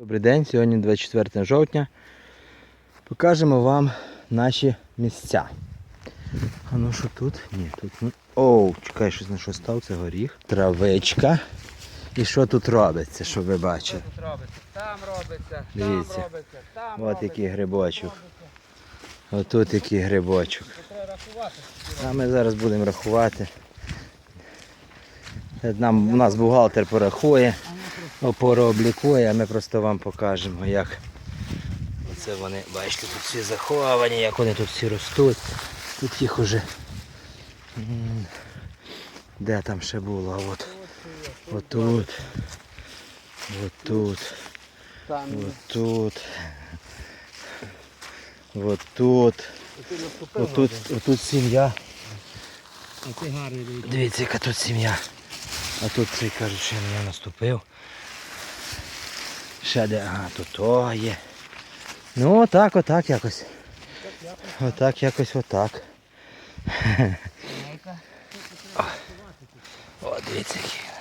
Добрий день, сьогодні 24 жовтня. Покажемо вам наші місця. А ну що тут? Ні, тут ні. Оу, чекай, щось на що став, це горіх. Травичка. І що тут робиться, щоб ви бачили? Тут робиться, там робиться, Дивіться. там робиться, там От який грибочок. Отут який грибочок. А ми зараз будемо рахувати. Нам, у нас бухгалтер порахує, опорооблікує, а ми просто вам покажемо, як це вони, бачите, тут всі заховані, як вони тут всі ростуть. Тут їх уже. Де там ще було? А От, отут. Отут. Отут. Отут. Отут, отут сім'я. Дивіться. Яка тут сім'я. А тут цей кажуть, що я на наступив. Ще де, ага, тут то є. Ну отак, отак якось. Отак якось отак. О, дивіться який.